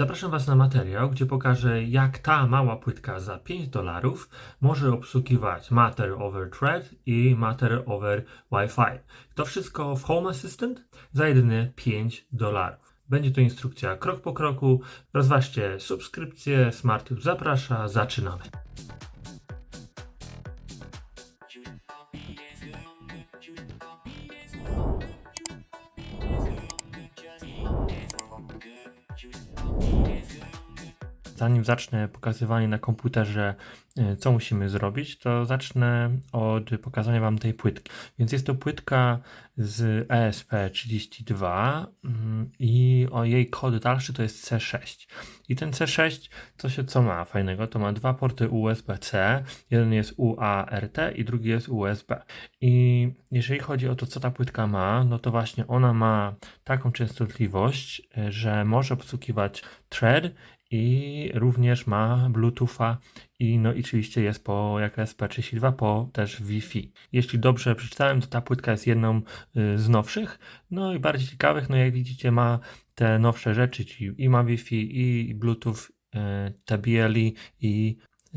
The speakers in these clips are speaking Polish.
Zapraszam Was na materiał, gdzie pokażę, jak ta mała płytka za 5 dolarów może obsługiwać Matter over Thread i Matter over Wi-Fi. To wszystko w Home Assistant za jedyne 5 dolarów. Będzie to instrukcja krok po kroku. Rozważcie subskrypcję, SmartTube zaprasza, zaczynamy. Zanim zacznę pokazywanie na komputerze, e, co musimy zrobić, to zacznę od pokazania Wam tej płytki. Więc jest to płytka z E ESP32 mm, i o jej kod dalszy to jest C6. I ten C6, co się co ma fajnego? To ma dwa porty USB-C, jeden jest UART i drugi jest USB. I jeżeli chodzi o to, co ta płytka ma, no to właśnie ona ma taką częstotliwość, e, że może obsługiwać thread i również ma Bluetootha i no i oczywiście jest po jak SP32 po też Wi-Fi. Jeśli dobrze przeczytałem, to ta płytka jest jedną y, z nowszych, no i bardziej ciekawych, no jak widzicie ma te nowsze rzeczy, czyli i ma Wi-Fi i Bluetooth, y, te BLE i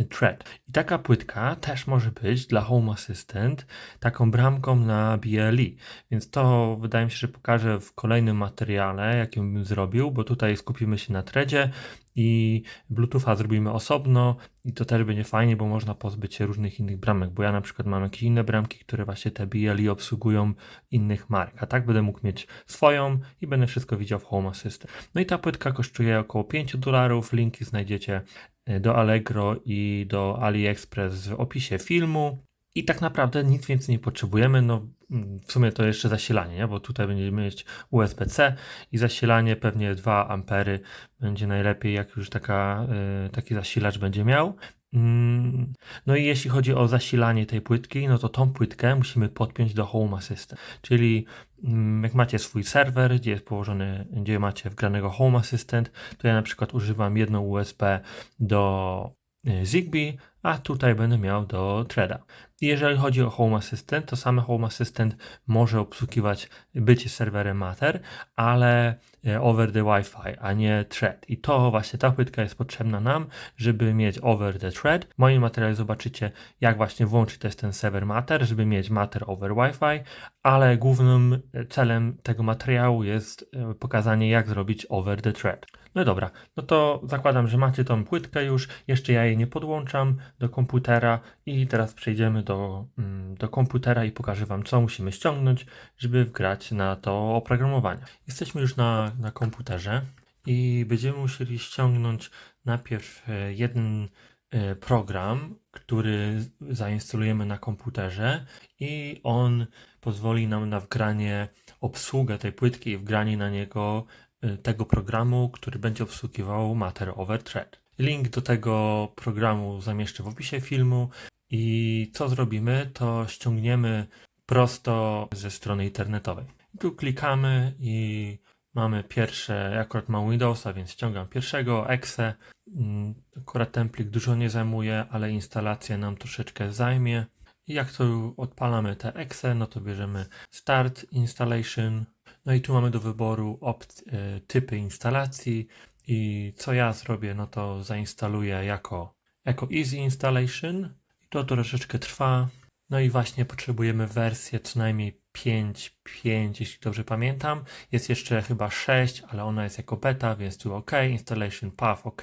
Thread. I taka płytka też może być dla Home Assistant taką bramką na BLE. Więc to wydaje mi się, że pokażę w kolejnym materiale, jakim bym zrobił, bo tutaj skupimy się na threadzie i Bluetootha zrobimy osobno i to też będzie fajnie, bo można pozbyć się różnych innych bramek, bo ja na przykład mam jakieś inne bramki, które właśnie te BLE obsługują innych mark, a tak będę mógł mieć swoją i będę wszystko widział w Home Assistant. No i ta płytka kosztuje około 5 dolarów, linki znajdziecie e, do Allegro i do AliExpress w opisie filmu. I tak naprawdę nic więcej nie potrzebujemy. No, mm, w sumie to jeszcze zasilanie, nie? bo tutaj będziemy mieć USB-C i zasilanie pewnie 2 ampery będzie najlepiej, jak już taka, y, taki zasilacz będzie miał. Mm, No i jeśli chodzi o zasilanie tej płytki, no to tą płytkę musimy podpiąć do Home Assistant. Czyli mm, jak macie swój serwer, gdzie jest położony, gdzie macie wgranego Home Assistant, to ja na przykład używam jedną USB do y, Zigbee, a tutaj będę miał do Threada. Jeżeli chodzi o Home Assistant, to same Home Assistant może obsługiwać bycie serwerem Matter, ale e, over the Wi-Fi, a nie thread. I to właśnie ta płytka jest potrzebna nam, żeby mieć over the thread. W moim materiale zobaczycie, jak właśnie włączyć jest ten serwer Matter, żeby mieć Matter over Wi-Fi, ale głównym e, celem tego materiału jest e, pokazanie, jak zrobić over the thread. No dobra, no to zakładam, że macie tą płytkę już, jeszcze ja jej nie podłączam do komputera i teraz przejdziemy do, mm, do komputera i pokażę Wam, co musimy ściągnąć, żeby wgrać na to oprogramowanie. Jesteśmy już na, na komputerze i będziemy musieli ściągnąć najpierw e, jeden e, program, który zainstalujemy na komputerze i on pozwoli nam na wgranie, obsługę tej płytki i wgranie na niego e, tego programu, który będzie obsługiwał Matter over Thread. Link do tego programu zamieszczę w opisie filmu i co zrobimy, to ściągniemy prosto ze strony internetowej. Tu klikamy i mamy pierwsze, akurat mam Windowsa, więc ściągam pierwszego, exe. Mm, Akurat ten plik dużo nie zajmuje, ale instalacja nam troszeczkę zajmie. I jak to odpalamy te exe, no to bierzemy Start Installation. No i tu mamy do wyboru opt- y, typy instalacji. I co ja zrobię, no to zainstaluję jako, jako Easy Installation. I to troszeczkę trwa. No i właśnie potrzebujemy wersję co najmniej 5.5, jeśli dobrze pamiętam. Jest jeszcze chyba 6, ale ona jest jako beta, więc tu OK, installation path OK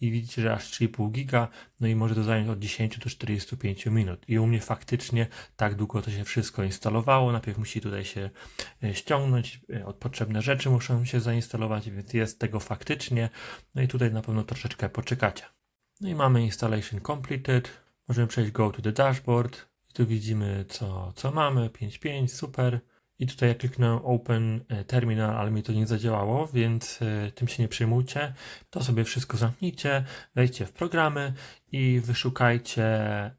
i widzicie, że aż 3,5 giga, no i może to zająć od 10 do 45 minut. I u mnie faktycznie tak długo to się wszystko instalowało. Najpierw musi tutaj się e, ściągnąć, e, potrzebne rzeczy muszą się zainstalować, więc jest tego faktycznie. No i tutaj na pewno troszeczkę poczekacie. No i mamy installation completed. Możemy przejść go to the dashboard. I tu widzimy, co, co mamy. 5.5, super. I tutaj ja kliknąłem Open e, Terminal, ale mi to nie zadziałało, więc e, tym się nie przejmujcie. To sobie wszystko zamknijcie, wejdźcie w programy i wyszukajcie e,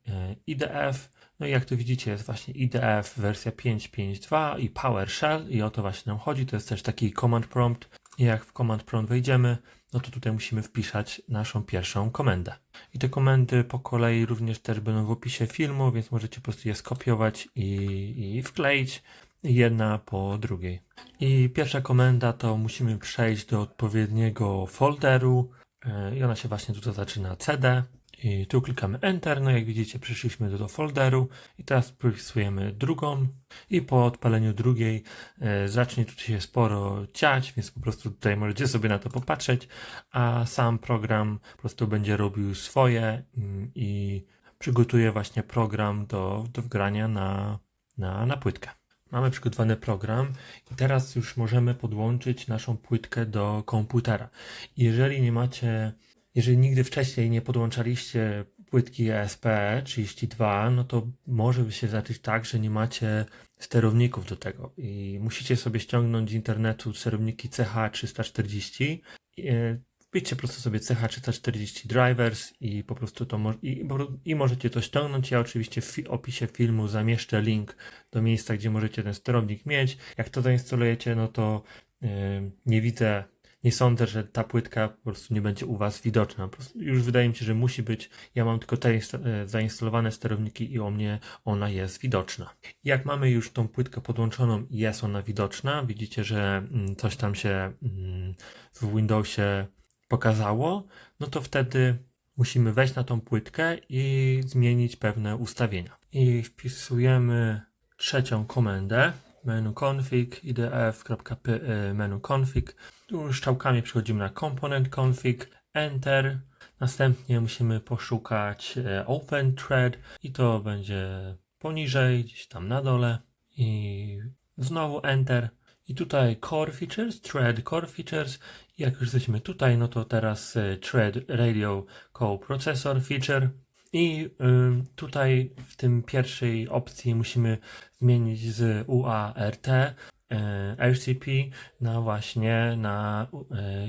IDF. No i jak tu widzicie, jest właśnie IDF wersja 5.5.2 i PowerShell i o to właśnie nam chodzi. To jest też taki command prompt. I jak w command prompt wejdziemy, no to tutaj musimy wpisać naszą pierwszą komendę. I te komendy po kolei również też będą w opisie filmu, więc możecie po prostu je skopiować i, i wkleić. jedna po drugiej. I pierwsza komenda to musimy przejść do odpowiedniego folderu e, i ona się właśnie tutaj zaczyna CD. I tu klikamy Enter, no jak widzicie przeszliśmy do, do folderu i teraz wpisujemy drugą i po odpaleniu drugiej e, zacznie tutaj się sporo ciać, więc po prostu tutaj możecie sobie na to popatrzeć, a sam program po prostu będzie robił swoje mm, i przygotuje właśnie program do, do wgrania na, na, na płytkę. Mamy przygotowany program i teraz już możemy podłączyć naszą płytkę do komputera. Jeżeli nie macie, jeżeli nigdy wcześniej nie podłączaliście płytki E ESP32, no to może by się zacząć tak, że nie macie sterowników do tego i musicie sobie ściągnąć z internetu sterowniki CH340. E, Wpiszcie po prostu sobie CH340 drivers i po prostu to mo- i, i możecie to ściągnąć. Ja oczywiście w opisie filmu zamieszczę link do miejsca, gdzie możecie ten sterownik mieć. Jak to zainstalujecie, no to yy, nie widzę, nie sądzę, że ta płytka po prostu nie będzie u Was widoczna. Po prostu już wydaje mi się, że musi być. Ja mam tylko te e, zainstalowane sterowniki i u mnie ona jest widoczna. Jak mamy już tą płytkę podłączoną i jest ona widoczna, widzicie, że mm, coś tam się mm, w Windowsie pokazało, no to wtedy musimy wejść na tą płytkę i zmienić pewne ustawienia. I wpisujemy trzecią komendę menu config idf.py menu config. Strzałkami przechodzimy na component config, enter. Następnie musimy poszukać e, open thread i to będzie poniżej, gdzieś tam na dole i znowu enter. I tutaj core features, thread core features. Jak już jesteśmy tutaj, no to teraz y, thread radio coprocessor feature. I tutaj w tym pierwszej opcji musimy zmienić z UART RCP na właśnie na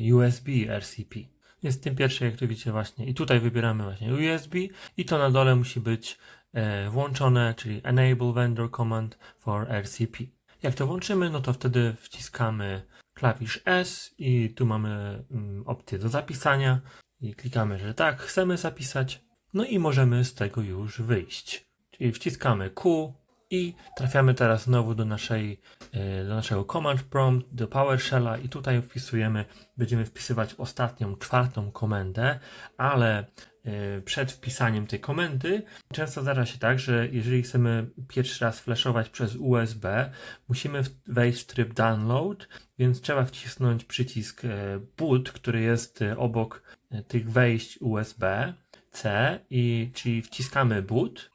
y, USB RCP. Jest w tym pierwszej, jak tu widzicie właśnie. I tutaj wybieramy właśnie USB i to na dole musi być e, włączone, czyli Enable Vendor Command for RCP. Jak to włączymy, no to wtedy wciskamy klawisz S i tu mamy mm, opcję do zapisania i klikamy, że tak, chcemy zapisać. No i możemy z tego już wyjść. Czyli wciskamy Q i trafiamy teraz znowu do naszej, e, do naszego command prompt, do PowerShella i tutaj wpisujemy, będziemy wpisywać ostatnią, czwartą komendę, ale e, przed wpisaniem tej komendy często zdarza się tak, że jeżeli chcemy pierwszy raz flashować przez USB, musimy wejść w tryb download, więc trzeba wcisnąć przycisk e, boot, który jest obok tych wejść USB C i czyli wciskamy boot,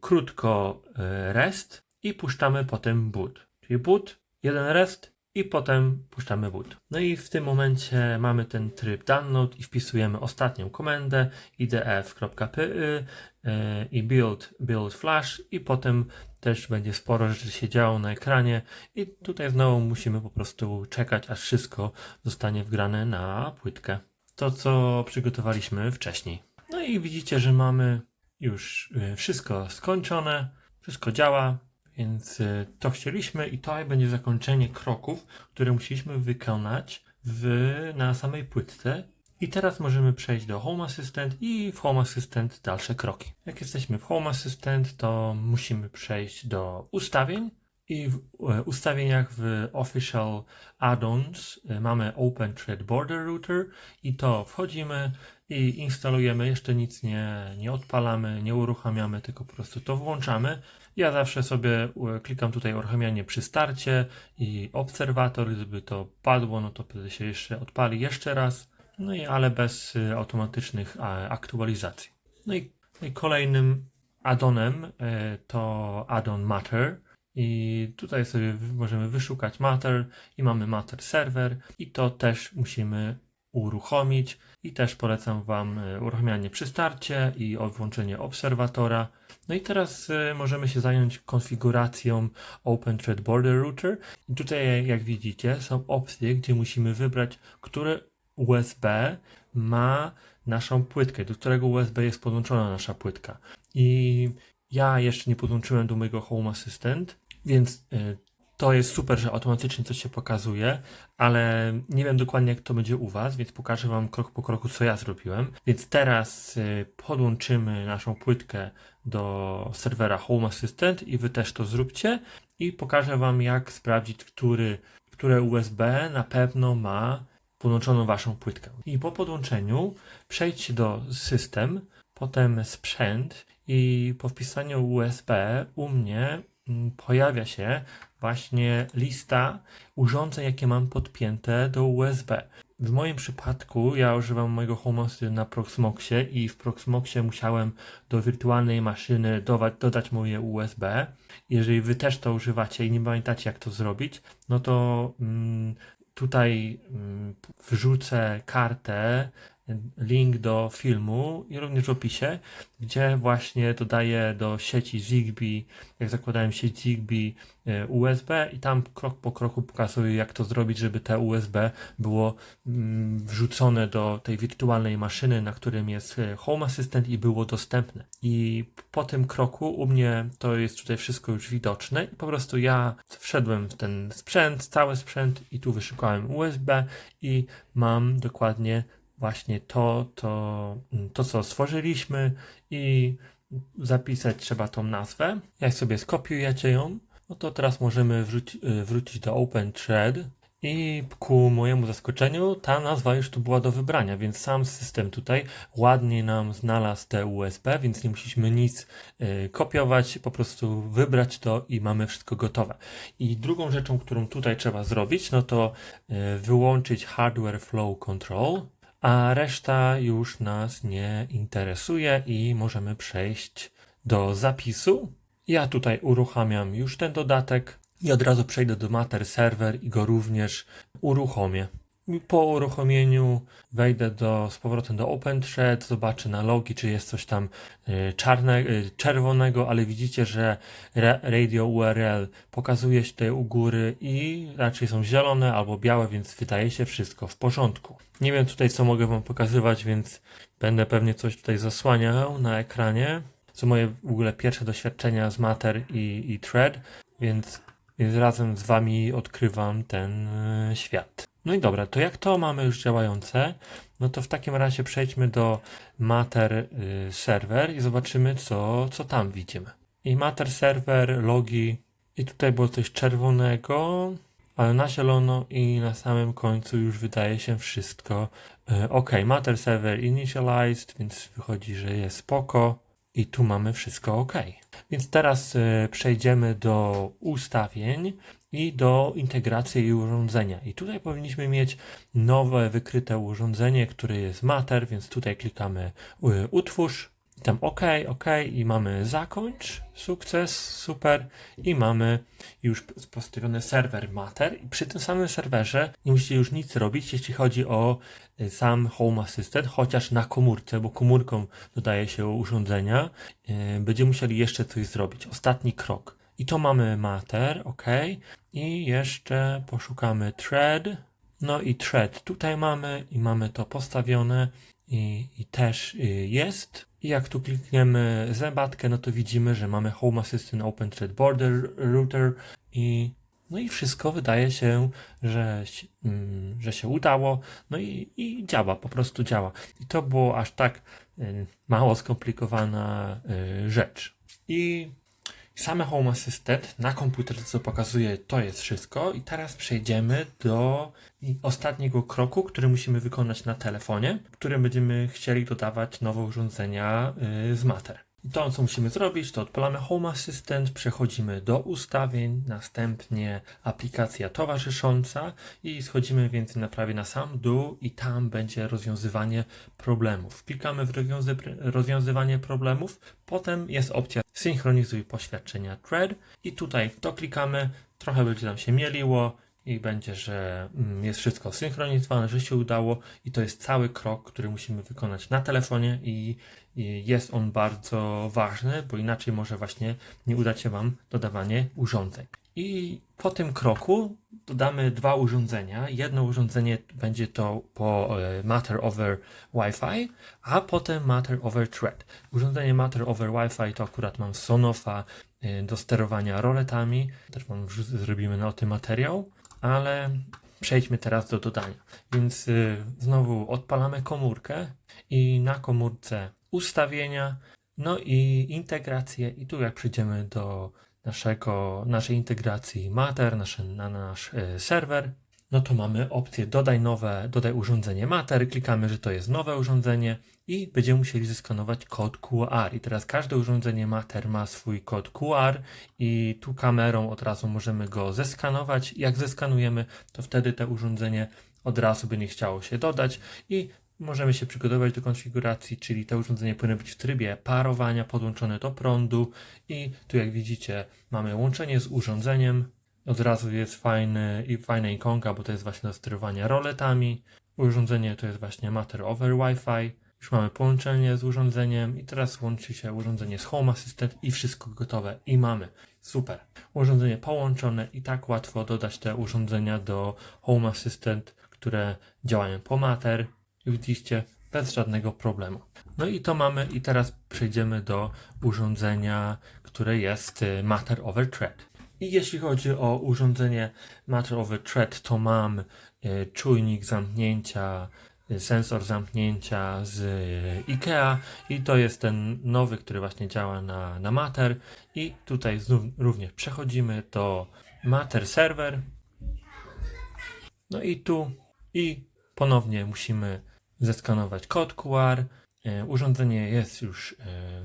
krótko y, rest i puszczamy potem boot. Czyli boot, jeden rest i potem puszczamy boot. No i w tym momencie mamy ten tryb download i wpisujemy ostatnią komendę idf.py y, i build, build flash i potem też będzie sporo rzeczy się działo na ekranie i tutaj znowu musimy po prostu czekać aż wszystko zostanie wgrane na płytkę. To co przygotowaliśmy wcześniej. No i widzicie, że mamy już y, wszystko skończone, wszystko działa, więc y, to chcieliśmy i to będzie zakończenie kroków, które musieliśmy wykonać w, na samej płytce. I teraz możemy przejść do Home Assistant i w Home Assistant dalsze kroki. Jak jesteśmy w Home Assistant, to musimy przejść do ustawień i w e, ustawieniach w Official Add-ons e, mamy Open Thread Border Router i to wchodzimy i instalujemy, jeszcze nic nie, nie odpalamy, nie uruchamiamy, tylko po prostu to włączamy. Ja zawsze sobie klikam tutaj uruchamianie przy starcie i obserwator, gdyby to padło, no to wtedy się jeszcze odpali jeszcze raz, no i ale bez e, automatycznych aktualizacji. No i, no i kolejnym addonem e, to addon Matter. I tutaj sobie możemy wyszukać Matter i mamy Matter Server i to też musimy uruchomić i też polecam Wam e, uruchamianie przy starcie i włączenie obserwatora. No i teraz e, możemy się zająć konfiguracją OpenThread Border Router. I tutaj jak widzicie są opcje, gdzie musimy wybrać, które USB ma naszą płytkę, do którego USB jest podłączona nasza płytka. I ja jeszcze nie podłączyłem do mojego Home Assistant, więc to jest super, że automatycznie coś się pokazuje, ale nie wiem dokładnie jak to będzie u Was, więc pokażę Wam krok po kroku, co ja zrobiłem. Więc teraz y, podłączymy naszą płytkę do serwera Home Assistant i Wy też to zróbcie. i pokażę Wam, jak sprawdzić, który, które USB na pewno ma podłączoną Waszą płytkę. I po podłączeniu przejdźcie do system, potem sprzęt i po wpisaniu USB u mnie mm, pojawia się właśnie lista urządzeń, jakie mam podpięte do USB. W moim przypadku ja używam mojego HomeOffice na Proxmoxie i w Proxmoxie musiałem do wirtualnej maszyny dodać moje USB. Jeżeli wy też to używacie i nie pamiętacie jak to zrobić, no to mm, tutaj mm, wrzucę kartę link do filmu i również w opisie, gdzie właśnie dodaję do sieci Zigbee, jak zakładałem sieć Zigbee e, USB i tam krok po kroku pokazuję jak to zrobić, żeby te USB było mm, wrzucone do tej wirtualnej maszyny, na którym jest e, Home Assistant i było dostępne. I po tym kroku u mnie to jest tutaj wszystko już widoczne i po prostu ja wszedłem w ten sprzęt, cały sprzęt i tu wyszukałem USB i mam dokładnie właśnie to, to, to co stworzyliśmy i zapisać trzeba tą nazwę. Jak sobie skopiujecie ją, no to teraz możemy y, wrócić do OpenThread i ku mojemu zaskoczeniu ta nazwa już tu była do wybrania, więc sam system tutaj ładnie nam znalazł te USB, więc nie musieliśmy nic y, kopiować, po prostu wybrać to i mamy wszystko gotowe. I drugą rzeczą, którą tutaj trzeba zrobić, no to y, wyłączyć Hardware Flow Control, a reszta już nas nie interesuje i możemy przejść do zapisu. Ja tutaj uruchamiam już ten dodatek i od razu przejdę do Matter Server i go również uruchomię. Po uruchomieniu wejdę do, z powrotem do OpenThread, zobaczę na logi, czy jest coś tam y, czarne, y, czerwonego, ale widzicie, że radio URL pokazuje się tutaj u góry i raczej są zielone albo białe, więc wydaje się wszystko w porządku. Nie wiem tutaj, co mogę Wam pokazywać, więc będę pewnie coś tutaj zasłaniał na ekranie. Są moje w ogóle pierwsze doświadczenia z Matter i, i Thread, więc, więc razem z Wami odkrywam ten y, świat. No i dobra, to jak to mamy już działające, no to w takim razie przejdźmy do Matter y, Server i zobaczymy, co, co tam widzimy. I Matter Server, logi, i tutaj było coś czerwonego, ale na zielono i na samym końcu już wydaje się wszystko y, ok. Matter Server Initialized, więc wychodzi, że jest spoko i tu mamy wszystko ok. Więc teraz y, przejdziemy do ustawień i do integracji urządzenia. I tutaj powinniśmy mieć nowe wykryte urządzenie, które jest Matter, więc tutaj klikamy y, utwórz, tam OK, OK i mamy zakończ, sukces, super i mamy już postawiony serwer Matter i przy tym samym serwerze nie musicie już nic robić, jeśli chodzi o y, sam Home Assistant, chociaż na komórce, bo komórką dodaje się urządzenia, yy, będziemy musieli jeszcze coś zrobić. Ostatni krok. I to mamy matter, ok. I jeszcze poszukamy thread. No i thread tutaj mamy i mamy to postawione i, i też y, jest. I jak tu klikniemy zębatkę, no to widzimy, że mamy Home Assistant Open Thread Border Router i no i wszystko wydaje się, że, mm, że się udało, no i, i działa, po prostu działa. I to było aż tak y, mało skomplikowana y, rzecz. I Same Home Assistant na komputerze, co pokazuje, to jest wszystko. I teraz przejdziemy do ostatniego kroku, który musimy wykonać na telefonie, w którym będziemy chcieli dodawać nowe urządzenia y, z Matter. To, co musimy zrobić, to odpalamy Home Assistant, przechodzimy do ustawień, następnie aplikacja towarzysząca i schodzimy więc na prawie na sam dół i tam będzie rozwiązywanie problemów. Klikamy w rozwiązywanie problemów, potem jest opcja synchronizuj poświadczenia thread i tutaj to klikamy, trochę będzie nam się mieliło, i będzie, że mm, jest wszystko synchronizowane, że się udało i to jest cały krok, który musimy wykonać na telefonie i jest on bardzo ważny, bo inaczej może właśnie nie udać się Wam dodawanie urządzeń. I po tym kroku dodamy dwa urządzenia. Jedno urządzenie będzie to po e, Matter over Wi-Fi, a potem Matter over Thread. Urządzenie Matter over Wi-Fi to akurat mam Sonofa e, do sterowania roletami. Też wam zrobimy na tym materiał ale przejdźmy teraz do dodania. Więc y, znowu odpalamy komórkę i na komórce ustawienia, no i integrację. I tu jak przejdziemy do naszego, naszej integracji Matter, nasz, na nasz e, serwer, no to mamy opcję dodaj nowe, dodaj urządzenie Matter, klikamy, że to jest nowe urządzenie i będziemy musieli zeskanować kod QR. I teraz każde urządzenie Matter ma swój kod QR i tu kamerą od razu możemy go zeskanować. Jak zeskanujemy, to wtedy to urządzenie od razu by nie chciało się dodać i możemy się przygotować do konfiguracji, czyli to urządzenie powinno być w trybie parowania, podłączone do prądu i tu jak widzicie mamy łączenie z urządzeniem, od razu jest fajny i fajna ikonka, bo to jest właśnie do sterowania roletami. Urządzenie to jest właśnie Matter over Wi-Fi. Już mamy połączenie z urządzeniem i teraz łączy się urządzenie z Home Assistant i wszystko gotowe i mamy. Super. Urządzenie połączone i tak łatwo dodać te urządzenia do Home Assistant, które działają po Matter. I widzicie, bez żadnego problemu. No i to mamy i teraz przejdziemy do urządzenia, które jest y, Matter over Thread. I jeśli chodzi o urządzenie Matter over Thread, to mam y, czujnik zamknięcia, y, sensor zamknięcia z IKEA i to jest ten nowy, który właśnie działa na, na Matter. I tutaj znów również przechodzimy do Matter Server. No i tu i ponownie musimy zeskanować kod QR. Y, Urządzenie jest już y,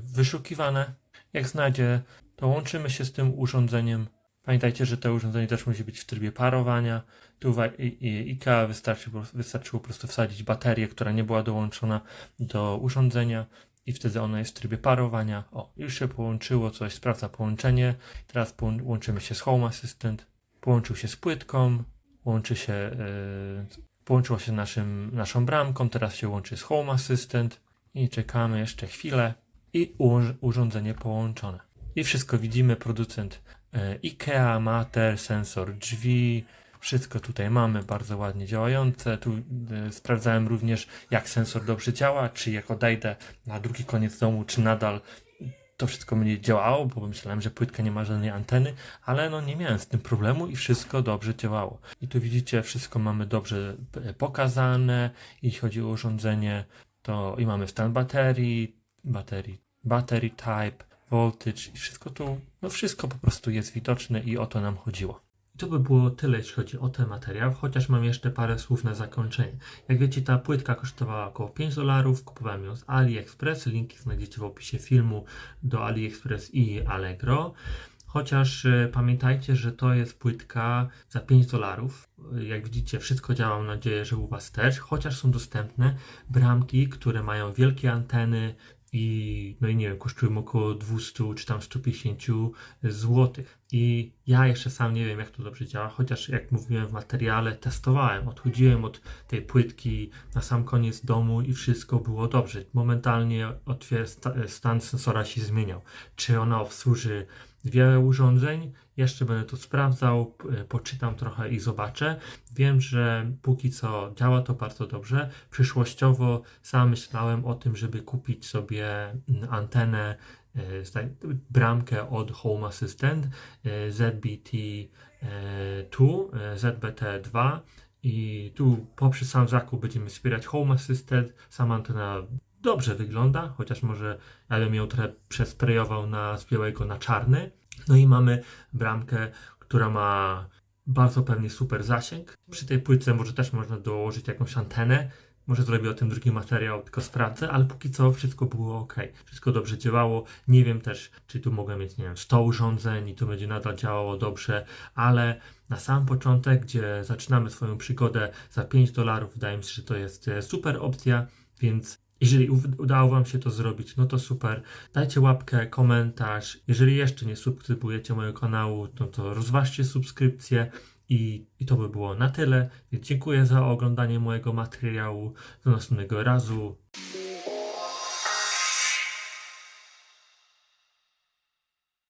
wyszukiwane. Jak znajdzie, to łączymy się z tym urządzeniem. Pamiętajcie, że to urządzenie też musi być w trybie parowania. Tu IKEA wystarczy, wystarczyło po prostu wsadzić baterię, która nie była dołączona do urządzenia i wtedy ono jest w trybie parowania. O, już się połączyło, coś sprawdza połączenie. Teraz łączymy się z Home Assistant. Połączył się z płytką, łączy się, yy, połączyło się naszym, naszą bramką, teraz się łączy z Home Assistant i czekamy jeszcze chwilę i urządzenie połączone. I wszystko widzimy, producent e, IKEA, Mater, sensor drzwi, wszystko tutaj mamy bardzo ładnie działające. Tu e, sprawdzałem również, jak sensor dobrze działa, czy jak odejdę na drugi koniec domu, czy nadal to wszystko będzie działało, bo myślałem, że płytka nie ma żadnej anteny, ale no nie miałem z tym problemu i wszystko dobrze działało. I tu widzicie, wszystko mamy dobrze e, pokazane, jeśli chodzi o urządzenie, to i mamy stan baterii, baterii, battery type, voltage i wszystko tu, no wszystko po prostu jest widoczne i o to nam chodziło. To by było tyle, jeśli chodzi o ten materiał, chociaż mam jeszcze parę słów na zakończenie. Jak wiecie, ta płytka kosztowała około 5 dolarów, kupowałem ją z AliExpress, linki znajdziecie w opisie filmu do AliExpress i Allegro. Chociaż e, pamiętajcie, że to jest płytka za 5 dolarów. Jak widzicie, wszystko działa, mam nadzieję, że u Was też. Chociaż są dostępne bramki, które mają wielkie anteny i no i nie wiem, kosztują około 200 czy tam 150 zł. I ja jeszcze sam nie wiem, jak to dobrze działa, chociaż jak mówiłem w materiale, testowałem, odchodziłem od tej płytki na sam koniec domu i wszystko było dobrze. Momentalnie otwier- sta- stan sensora się zmieniał. Czy ona obsłuży wiele urządzeń? Jeszcze będę to sprawdzał, poczytam trochę i zobaczę. Wiem, że póki co działa to bardzo dobrze. Przyszłościowo sam myślałem o tym, żeby kupić sobie mm, antenę, e, bramkę od Home Assistant e, ZBT2, e, ZBT2 i tu poprzez sam zakup będziemy wspierać Home Assistant. Sama antena dobrze wygląda, chociaż może ja bym ją trochę przesprejował na, z białego na czarny. No i mamy bramkę, która ma bardzo pewnie super zasięg. Przy tej płytce może też można dołożyć jakąś antenę. Może zrobię o tym drugi materiał, tylko sprawdzę, ale póki co wszystko było ok. Wszystko dobrze działało. Nie wiem też, czy tu mogę mieć, nie wiem, 100 urządzeń i to będzie nadal działało dobrze, ale na sam początek, gdzie zaczynamy swoją przygodę za 5 dolarów, wydaje mi się, że to jest e, super opcja, więc jeżeli udało Wam się to zrobić, no to super. Dajcie łapkę, komentarz. Jeżeli jeszcze nie subskrybujecie mojego kanału, no to rozważcie subskrypcję. I, I to by było na tyle. Dziękuję za oglądanie mojego materiału. Do następnego razu.